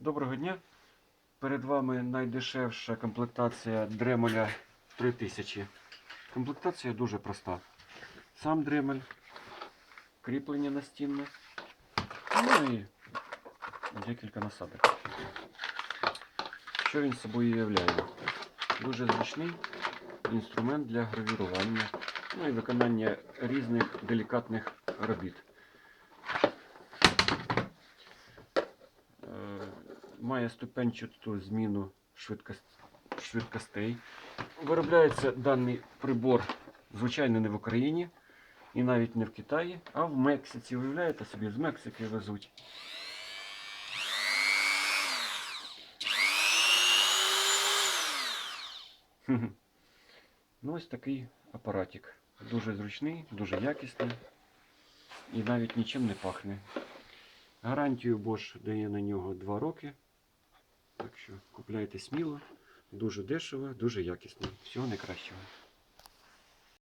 Доброго дня. Перед вами найдешевша комплектація Дремеля 3000. Комплектація дуже проста. Сам Дремель, кріплення настінне, ну і декілька насадок. Що він собою являє? Дуже зручний інструмент для гравірування, ну і виконання різних делікатних робіт. Має ступенчату зміну швидкост- швидкостей. Виробляється даний прибор, звичайно, не в Україні і навіть не в Китаї, а в Мексиці. Уявляєте собі, з Мексики везуть. Ну, ось такий апаратик. Дуже зручний, дуже якісний і навіть нічим не пахне. Гарантію Bosch дає на нього 2 роки. Так що купляйте сміло, дуже дешево, дуже якісно. Всього найкращого.